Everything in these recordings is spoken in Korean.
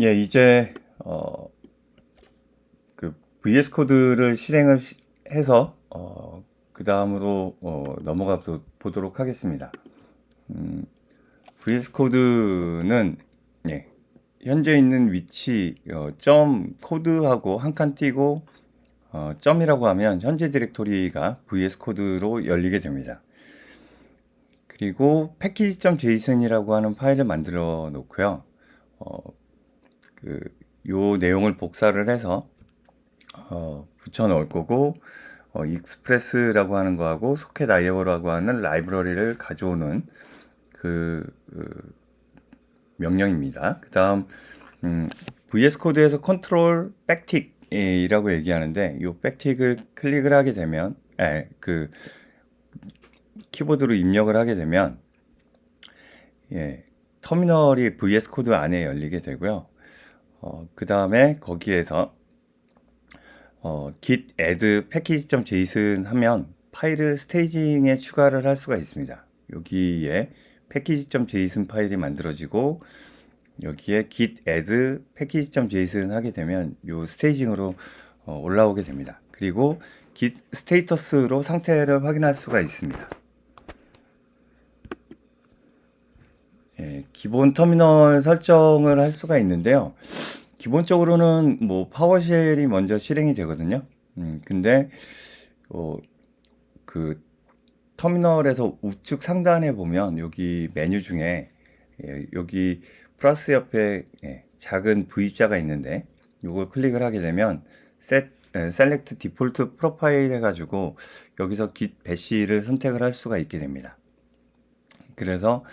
예, 이제 어, 그 VS 코드를 실행을 시- 해서 어, 그 다음으로 어, 넘어가 보- 보도록 하겠습니다. 음, VS 코드는 예, 현재 있는 위치 어, 점 코드하고 한 칸 띄고 어, 점이라고 하면 현재 디렉토리가 VS 코드로 열리게 됩니다. 그리고 패키지.json이라고 하는 파일을 만들어 놓고요. 어, 그, 요 내용을 복사를 해서, 어, 붙여 넣을 거고, 어, 익스프레스라고 하는 거하고, 소켓 IO라고 하는 라이브러리를 가져오는 그, 그 명령입니다. 그 다음, 음, VS 코드에서 컨트롤 백틱이라고 얘기하는데, 요 백틱을 클릭을 하게 되면, 에, 그, 키보드로 입력을 하게 되면, 예, 터미널이 VS 코드 안에 열리게 되고요. 어, 그 다음에 거기에서 어, git add package.json 하면 파일을 스테이징에 추가를 할 수가 있습니다. 여기에 package.json 파일이 만들어지고 여기에 git add package.json 하게 되면 요 스테이징으로 어, 올라오게 됩니다. 그리고 git 스테이터스로 상태를 확인할 수가 있습니다. 예, 기본 터미널 설정을 할 수가 있는데요. 기본적으로는 뭐 파워쉘이 먼저 실행이 되거든요. 음, 근데 어, 그 터미널에서 우측 상단에 보면 여기 메뉴 중에 예, 여기 플러스 옆에 예, 작은 V자가 있는데 이걸 클릭을 하게 되면 에, select default profile 해가지고 여기서 git bash를 선택을 할 수가 있게 됩니다. 그래서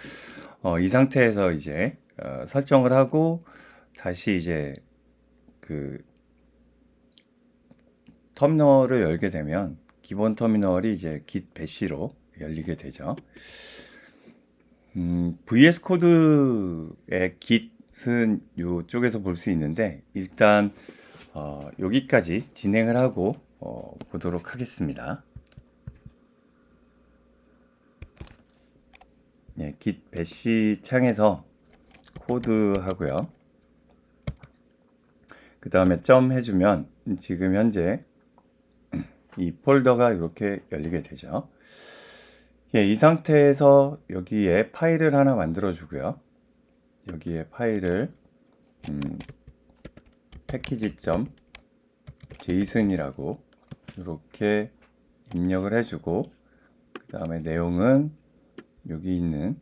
어, 이 상태에서 이제 어, 설정을 하고 다시 이제 그 터미널을 열게 되면 기본 터미널이 이제 git bash로 열리게 되죠. 음, VS 코드의 git은 이쪽에서 볼 수 있는데 일단 어, 여기까지 진행을 하고 어, 보도록 하겠습니다. 네, git bash 창에서 코드 하고요. 그 다음에 점 해주면 지금 현재 이 폴더가 이렇게 열리게 되죠. 예, 이 상태에서 여기에 파일을 하나 만들어 주고요. 여기에 파일을 음, 패키지.json이라고 이렇게 입력을 해주고 그 다음에 내용은 여기 있는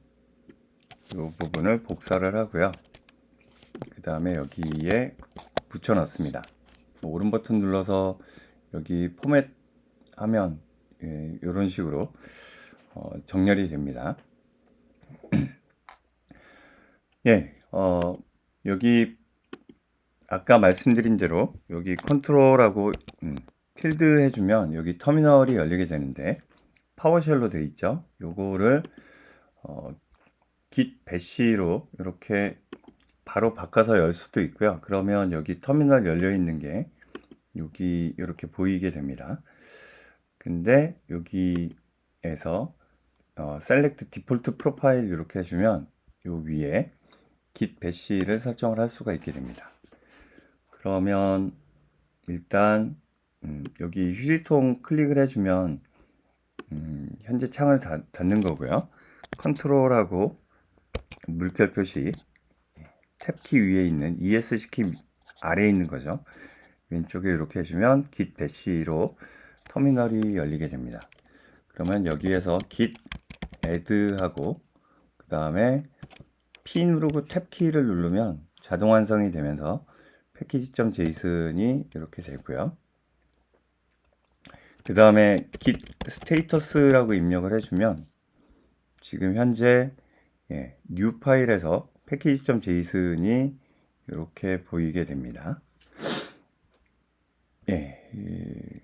이 부분을 복사를 하고요. 그 다음에 여기에 붙여 넣습니다. 오른 버튼 눌러서 여기 포맷 하면 예, 이런 식으로 어, 정렬이 됩니다. 예, 어, 여기 아까 말씀드린 대로 여기 컨트롤하고 음, tilde 해주면 여기 터미널이 열리게 되는데 파워쉘로 돼 있죠. 요거를 어, git bash로 이렇게 바로 바꿔서 열 수도 있고요. 그러면 여기 터미널 열려 있는 게 여기 이렇게 보이게 됩니다. 근데 여기에서 어, select default profile 이렇게 해주면 요 위에 git bash를 설정을 할 수가 있게 됩니다. 그러면 일단 음, 여기 휴지통 클릭을 해주면 음, 현재 창을 닫, 닫는 거고요. 컨트롤하고 물결 표시 탭키 위에 있는 ESC 키 아래에 있는 거죠. 왼쪽에 이렇게 해주면 git bash로 터미널이 열리게 됩니다. 그러면 여기에서 git add 하고 그 다음에 P 누르고 탭 키를 누르면 자동 완성이 되면서 패키지.json이 이렇게 되고요. 그 다음에 git status라고 입력을 해주면 지금 현재 예, new 파일에서 패키지.json이 이렇게 보이게 됩니다. 예, 이-